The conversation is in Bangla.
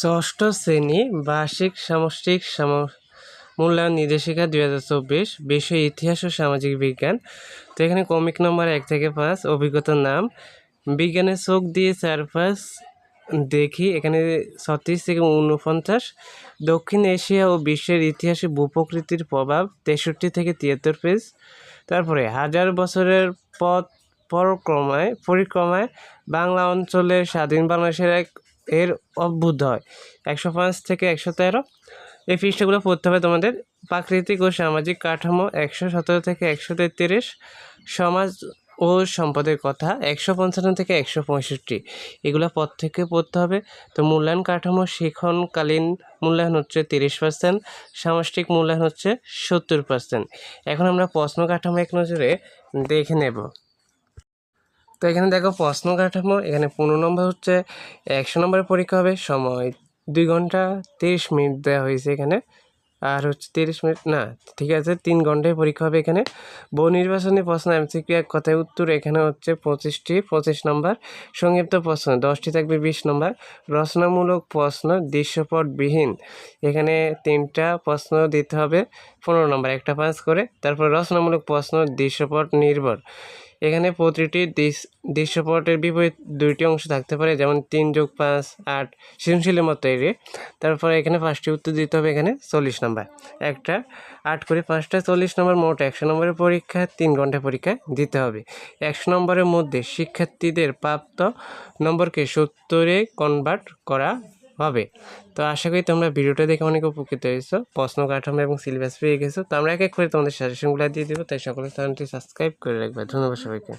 ষষ্ঠ শ্রেণি বার্ষিক সামষ্টিক সাম, মূল্যায়ন নির্দেশিকা দুই হাজার চব্বিশ, বিষয় ইতিহাস ও সামাজিক বিজ্ঞান। তো এখানে কমিক নম্বর এক থেকে পাঁচ, অভিজ্ঞতার নাম। বিজ্ঞানের চোখ দিয়ে চারপাশ দেখি, এখানে ছত্রিশ থেকে উনপঞ্চাশ দক্ষিণ এশিয়া ও বিশ্বের ইতিহাসে ভূপ্রকৃতির প্রভাব তেষট্টি থেকে তিয়াত্তর পেজ। তারপরে হাজার বছরের পথ পরিক্রমায় পরিক্রমায় বাংলা অঞ্চলের স্বাধীন বাংলাদেশের এক এর অভ্যুদয় একশো পাঁচ থেকে একশো তেরো। এই পৃষ্ঠাগুলো পড়তে হবে তোমাদের প্রাকৃতিক ও সামাজিক কাঠামো একশো সতেরো থেকে একশো তেত্রিশ, সমাজ ও সম্পদের কথা একশো পঞ্চান্ন থেকে একশো পঁয়ষট্টি। এগুলো পদ থেকে পড়তে হবে। তো মূল্যায়ন কাঠামো শিখনকালীন মূল্যায়ন হচ্ছে তিরিশ পার্সেন্ট, সামষ্টিক মূল্যায়ন হচ্ছে সত্তর পার্সেন্ট। এখন আমরা প্রশ্ন কাঠামো এক নজরে দেখে নেব। তো এখানে দেখো প্রশ্ন কাঠামো, এখানে পনেরো নম্বর হচ্ছে একশো নম্বরের পরীক্ষা হবে, সময় দুই ঘণ্টা তিরিশ মিনিট দেওয়া হয়েছে এখানে। আর হচ্ছে তিরিশ মিনিট, না, ঠিক আছে, তিন ঘন্টায় পরীক্ষা হবে এখানে। বহু নির্বাচনী প্রশ্ন এমসিকিউ এক কথায় উত্তর, এখানে হচ্ছে পঁচিশটি, পঁচিশ নম্বর। সংক্ষিপ্ত প্রশ্ন, দশটি থাকবে বিশ নম্বর। রচনামূলক প্রশ্ন, দৃশ্যপটবিহীন, এখানে তিনটা প্রশ্ন দিতে হবে, পনেরো নম্বর, একটা পাঁচ করে। তারপর রচনামূলক প্রশ্ন, দৃশ্যপট নির্ভর। এখানে প্রতিটি দৃশ- দৃশ্যপটের বিপরীত দুইটি অংশ থাকতে পারে, যেমন তিন যোগ পাঁচ, আট, সৃজনশীলের মতো এর তারপরে এখানে পাঁচটি উত্তর দিতে হবে, এখানে চল্লিশ নম্বর। একটা, আট করে পাঁচটা, চল্লিশ নম্বর মোট একশো নম্বরের পরীক্ষা, তিন ঘণ্টা পরীক্ষা দিতে হবে। একশো নম্বরের মধ্যে শিক্ষার্থীদের প্রাপ্ত নম্বরকে সত্তরে কনভার্ট করা হবে। তো আশা করি তোমরা ভিডিওটা দেখে অনেক উপকৃত হয়েছো। প্রশ্ন, কাঠামো এবং সিলেবাস পেয়ে গেছো। তো আমরা এক এক করে তোমাদের সাজেশনগুলো দিয়ে দেবো। তাই সকলের চ্যানেলটি সাবস্ক্রাইব করে রাখবে। ধন্যবাদ সবাইকে।